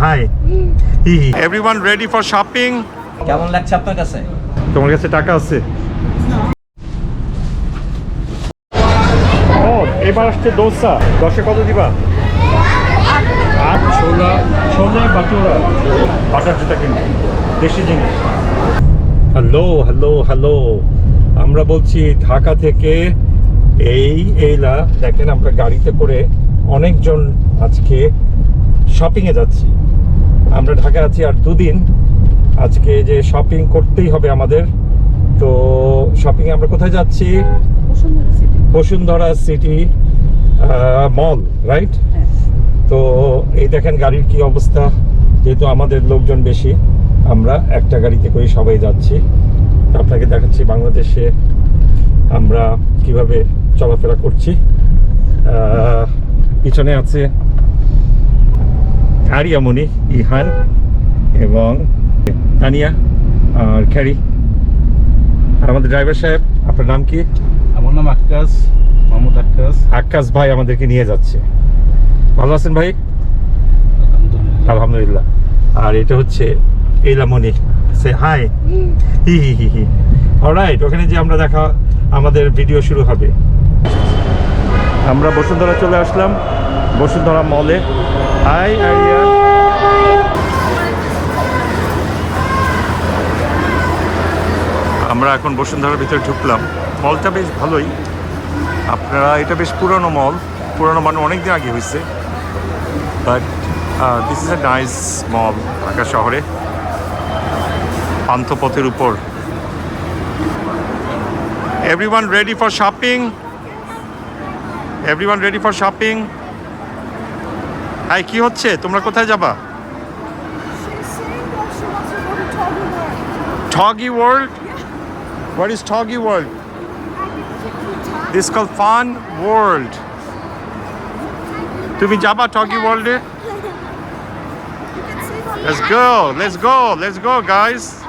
hi. Everyone ready for shopping? কেমন লাগছে আপনার কাছে? তোমার কাছে টাকা আছে? ও এবার আসছে দোসা। দশে কত দিবা? আট ছোলা ছোলা বাটুরা বাটার যেটা কিন্তু দেশি জিনিস। Hello hello hello. আমরা বলছি ঢাকা থেকে এই এইলা দেখেন আমরা গাড়িতে করে অনেকজন আজকে শপিংয়ে যাচ্ছি। আমরা ঢাকা আছি আর দুদিন। আজকে যে শপিং করতেই হবে আমাদের। তো শপিং আমরা কোথায় যাচ্ছি? বসুন্ধরা সিটি মল রাইট তো এই দেখেন গাড়ির কি অবস্থা। যেহেতু আমাদের লোকজন বেশি আমরা একটা গাড়িতে করে সবাই যাচ্ছি। আপনাকে দেখাচ্ছি বাংলাদেশে আমরা কীভাবে চলাফেরা করছি। পিছনে আছে আরিয়ামণি ইহান এবং তানিয়া আর খ্যারি আর আমাদের ড্রাইভার সাহেব আপনার নাম কি? আমার নাম আক্কাস মাহমুদ আক্কাস। আকাশ ভাই আমাদেরকে নিয়ে যাচ্ছে। ভালো আছেন ভাই? আলহামদুলিল্লাহ। আর এটা হচ্ছে এইলামণি সে হাই হি হি হি হি। অলরাইট ওখানে যে আমরা দেখা আমাদের ভিডিও শুরু হবে। আমরা বসুন্ধরা চলে আসলাম, বসুন্ধরা মলে। আই আরিয়া আমরা এখন বসুন্ধরার ভিতরে ঢুকলাম। মলটা বেশ ভালোই। আপনারা, এটা বেশ পুরনো মল। পুরনো মানে অনেক দিন আগে হয়েছে। But this is a nice mall Dhaka শহরে। পান্থপথের উপর। Everyone ready for shopping everyone ready for shopping hi কি হচ্ছে তোমরা কোথায় যাবা World? What is Toggy World? This is called Fun World. তুমি যাবা World A? Let's go, let's go, let's go guys.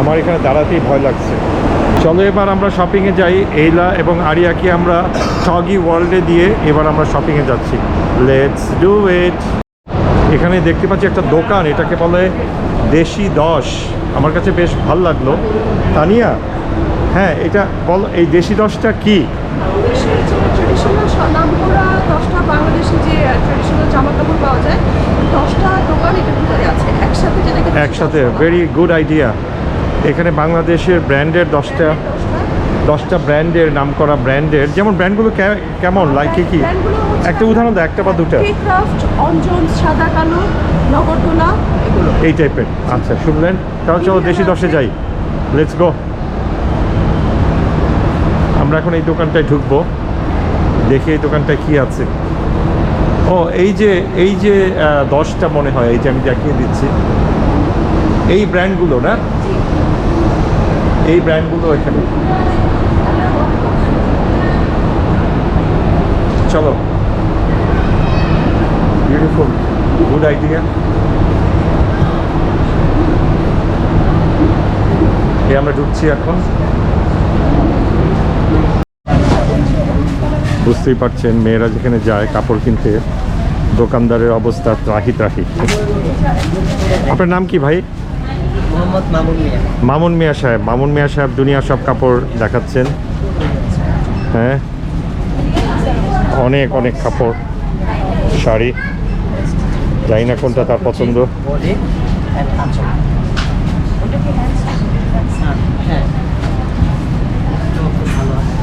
আমার এখানে দাঁড়াতেই ভয় লাগছে। চলো এবার আমরা শপিংয়ে যাই। এইলা এবং আরিয়াকে আমরা টগি ওয়ার্ল্ডে দিয়ে এবার আমরা শপিংয়ে যাচ্ছি। লেটস ডু ইট এখানে দেখতে পাচ্ছি একটা দোকান এটাকে বলে দেশি দশ। আমার কাছে বেশ ভালো লাগল। তানিয়া হ্যাঁ এটা বল এই দেশি দশটা কি? ট্রেডিশনাল নাম করা দশটা বাংলাদেশি যে ট্রেডিশনাল জামা কাপড় পাওয়া যায় দশটা দোকান এটার ভিতরে আছে। একসাথে যেটাকে একসাথে ভেরি গুড আইডিয়া এখানে বাংলাদেশের ব্র্যান্ডের দশটা দশটা ব্র্যান্ডের নাম করা ব্র্যান্ডের যেমন ব্র্যান্ডগুলো কেমন লাইক কি? কি একটা উদাহরণ দাও একটা বা দুটা। অঞ্জন সাদা কালো নগরদোলা এই টাইপের আচ্ছা শুনলেন? তাহলে চলো দেশি দশে যাই। লেটস গো আমরা এখন এই দোকানটায় ঢুকবো। দেখি এই দোকানটায় কি আছে। ও এই যে এই যে দশটা মনে হয় এই যে আমি দেখিয়ে দিচ্ছি। এই ব্র্যান্ডগুলো না? এই ব্র্যান্ডগুলো এখানে। চলো। বিউটিফুল গুড আইডিয়া এই আমরা ঢুকছি এখন। বুঝতেই পারছেন, মেয়েরা যেখানে যায় কাপড় কিনতে, দোকানদারের অবস্থা ত্রাহি ত্রাহি আপনার নাম কি ভাই? মামুন মিয়া। সাহেব মামুন মিয়া সাহেব দুনিয়া সব কাপড় দেখাচ্ছেন। হ্যাঁ? অনেক অনেক কাপড় শাড়ি। জানি না কোনটা তার পছন্দ। বডি অ্যান্ড আঁচল হ্যাঁ এটাও খুব ভালো আছে।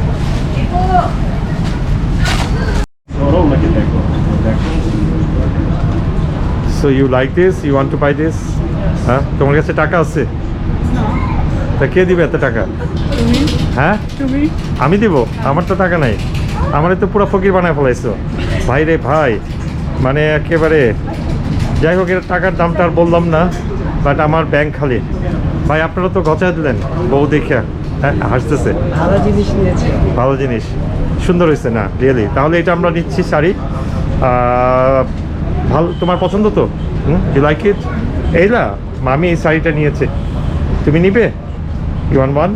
সো হ্যাঁ? তোমার কাছে টাকা আছে? তা কে দিবে এত টাকা? হ্যাঁ? আমি দিব? আমার তো টাকা নাই। আমার তো পুরো ফকির বানায় ফেলাইছো। ভাই রে ভাই মানে একেবারে যাই হোক এর টাকার দামটা আর বললাম না বাট আমার ব্যাংক খালি। ভাই আপনারা তো গচায় দিলেন বউ দেখে হ্যাঁ হাসতেছে। ভালো জিনিস ভালো জিনিস। সুন্দর হয়েছে না রিয়েলি তাহলে এটা আমরা নিচ্ছি শাড়ি। ভালো তোমার পছন্দ তো? হুম? ইউ লাইক ইট এই না মামি এই শাড়িটা নিয়েছে। তুমি নিবে? You want one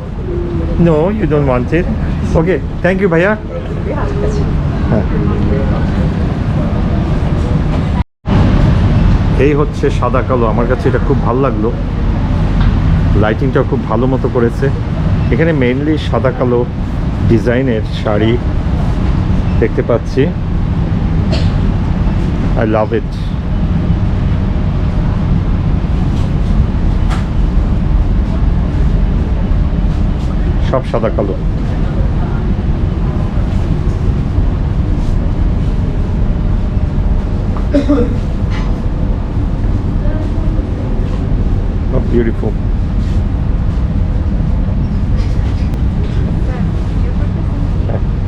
no you don't want it okay thank you ভাইয়া। হ্যাঁ। এই হচ্ছে সাদা কালো। আমার কাছে এটা খুব ভালো লাগল। লাইটিংটা খুব ভালো মতো করেছে। এখানে মেইনলি সাদা কালো ডিজাইনের শাড়ি দেখতে পাচ্ছি। আই লাভ ইট সব সাদা কালো।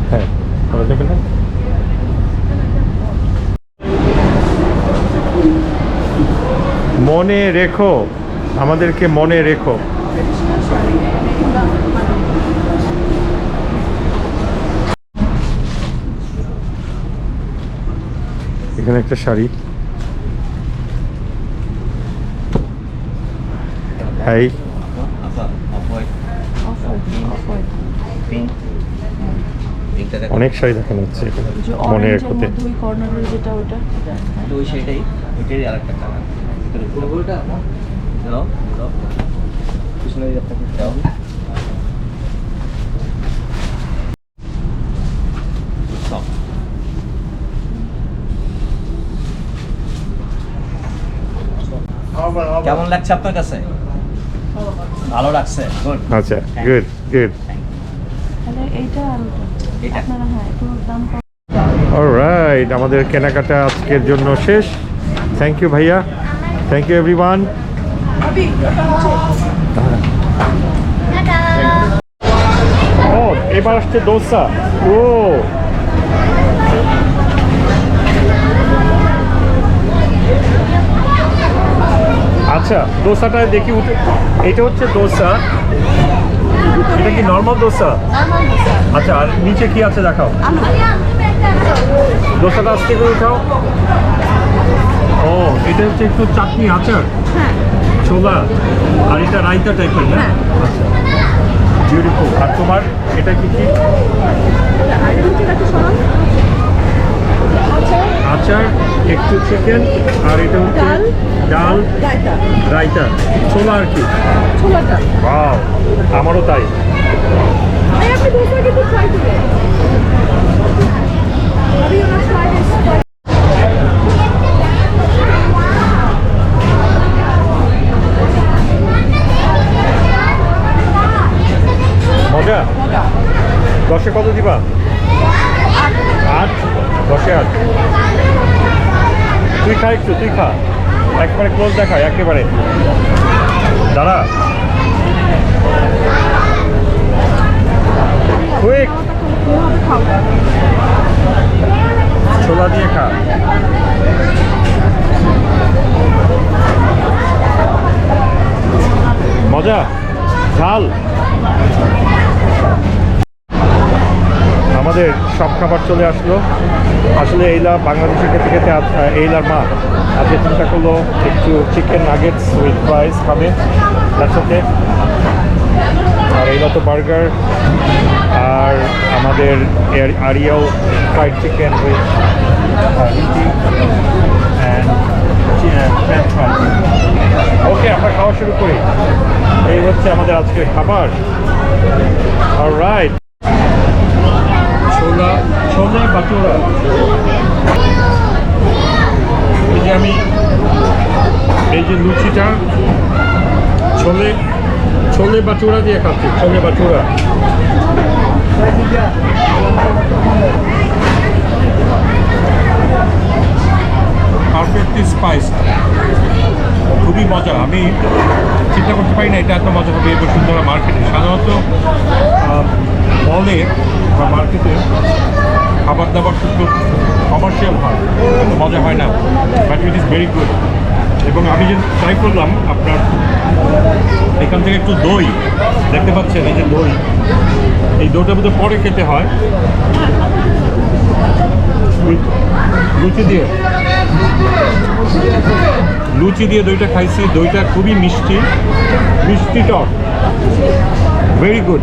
হ্যাঁ যাবে না মনে রেখো আমাদেরকে মনে রেখো। এখানে একটা শাড়ি। হাই। অনেক শাড়ি দেখানো হচ্ছে। মনে রেখোতে ওই কর্নারের যেটা ওটা। তো ওই সেটাই ওইটারই আরেকটা কালার ওটা দাও দাও পিছনে আপনাকে দাও কেমন লাগছে আপনার কাছে? ভালো লাগছে গুড আচ্ছা গুড গুড তাহলে এইটা আর ওটা। এটা আপনারা হ্যাঁ একটু দাম কম। অলরাইট আমাদের কেনাকাটা আজকের জন্য শেষ। থ্যাংক ইউ ভাইয়া। থ্যাংক ইউ এভরিওয়ান ও এবার আসছে দোসা। ও আচ্ছা দোসাটা দেখি উঠে এটা হচ্ছে দোসা। এটা কি নর্মাল দোসা? আচ্ছা আর নিচে কি আছে দেখাও। দোসাটা আস্তে করে উঠাও। ও, এটা হচ্ছে একটু চাটনি আচার। ছোলা। আর এটা রাইতা টাইপের না। আচ্ছা। বিউটিফুল আর তোমার, এটা কি কি আর রুটিটাকে সরান আচ্ছা আচার একটু চিকেন আর এটা হচ্ছে ডাল। রায়তা। ছোলা আর কি? আমারও তাই। মজা। দশে কত দিবা আট দশে আট তুই খা একটু তুই খা একবারে ক্লোজ দেখা একেবারে। দাঁড়া। ছোলা দিয়ে খা। মজা? ঝাল? আমাদের সব খাবার চলে আসলো। আসলে এইলা বাংলাদেশে খেতে খেতে এইলার মা। আজকে চিন্তা করল একটু চিকেন নাগেটস উইথ ফ্রাইস খাবে। তার সাথে আর এইলা তো বার্গার আর আমাদের আরিয়াও ফ্রাইড চিকেন উইথ রুটি ওকে আমরা খাওয়া শুরু করি। এই হচ্ছে আমাদের আজকের খাবার। রাইট ছোলা ছোলে বাটুরা এই যে আমি, এই যে লুচিটা, ছোলে ছোলে বাটুরা দিয়ে খাচ্ছি, ছোলে বাটুরা পারফেক্টলি স্পাইস খুবই মজা, আমি চিন্তা করতে পারি না, এটা এত মজা হবে এই বসুন্ধরা মার্কেটে সাধারণত মলে বা মার্কেটে খাবার দাবার শুধু কমার্শিয়াল হয় মজা হয় না। But it is very good এবং আমি যে ট্রাই করলাম আপনার, এখান থেকে একটু দই, দেখতে পাচ্ছেন এই যে দই। এই দইটা বোধহয় পরে খেতে হয়। লুচি দিয়ে। লুচি দিয়ে দইটা খাইছি। দইটা খুবই মিষ্টি। মিষ্টি টক। ভেরি গুড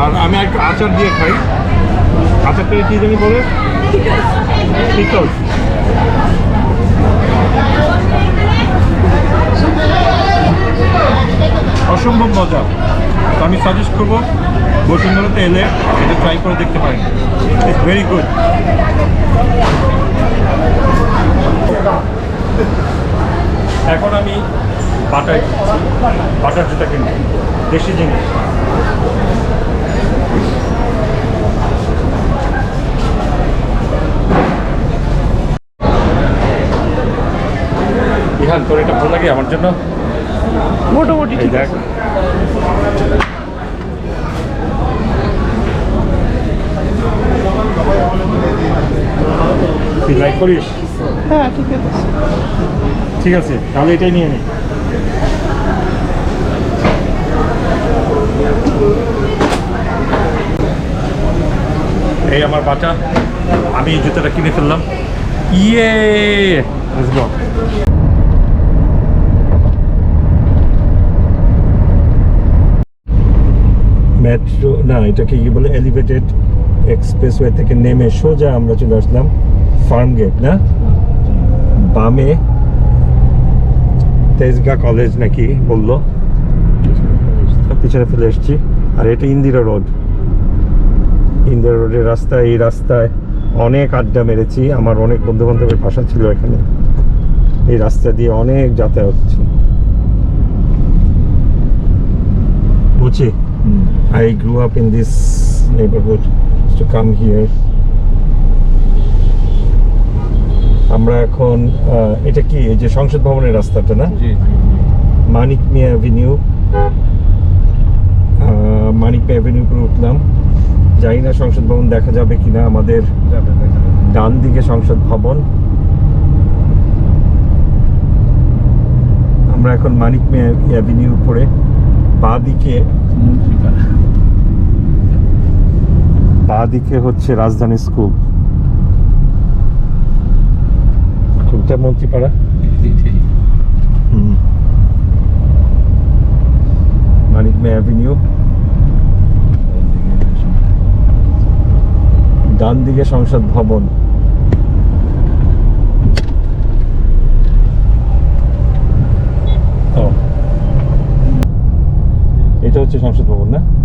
আর আমি একটু আচার দিয়ে খাই। আচারটা কি জানি বলে? অসম্ভব মজা। তো আমি সাজেস্ট করব, বসুন্ধরাতে এলে এটা ট্রাই করে দেখতে পারেন। ইটস ভেরি গুড এখন আমি বাটায় বাটার জুতা কিনবো দেশি জিনিস ইহান তোর এটা ভালো লাগে আমার জন্য? মোটামুটি ঠিক দেখ। আছে। তুই লাইক করিস? হ্যাঁ ঠিক আছে। ঠিক আছে তাহলে এটাই নিয়ে নি। এই আমার বাচ্চা আমি এই জুতোটা কিনে ফেললাম। ইয়ে! মেট্রো, না, এটাকে কি বলে এলিভেটেড এক্সপ্রেসওয়ে থেকে নেমে সোজা আমরা চলে আসলাম ফার্ম গেট না? বামে তেজগা কলেজ নাকি বলল। পিছনে ফেলে এসছি। আর এটা ইন্দিরা রোড। ইন্দিরা রোডের রাস্তায়, এই রাস্তায় অনেক আড্ডা মেরেছি। আমার অনেক বন্ধু বান্ধবের বাসা ছিল এখানে। এই রাস্তা দিয়ে অনেক যাতায়াত হচ্ছে। বুঝছি I grew up in this neighborhood to come here. আমরা এখন এটা কি? এই যে সংসদ ভবনের রাস্তাটা না? মানিক মিয়া অ্যাভিনিউ মানিক মিয়া অ্যাভিনিউ করে উঠলাম। জানি না সংসদ ভবন দেখা যাবে কিনা আমাদের ডান দিকে সংসদ ভবন। আমরা এখন মানিক মিয়া অ্যাভিনিউ উপরে বাঁ দিকে। বা দিকে হচ্ছে রাজধানী স্কুল। কোনটা মন্ত্রীপাড়া। মানিক মে অ্যাভিনিউ। ডান দিকে সংসদ ভবন। ও এটা হচ্ছে সংসদ ভবন না জি।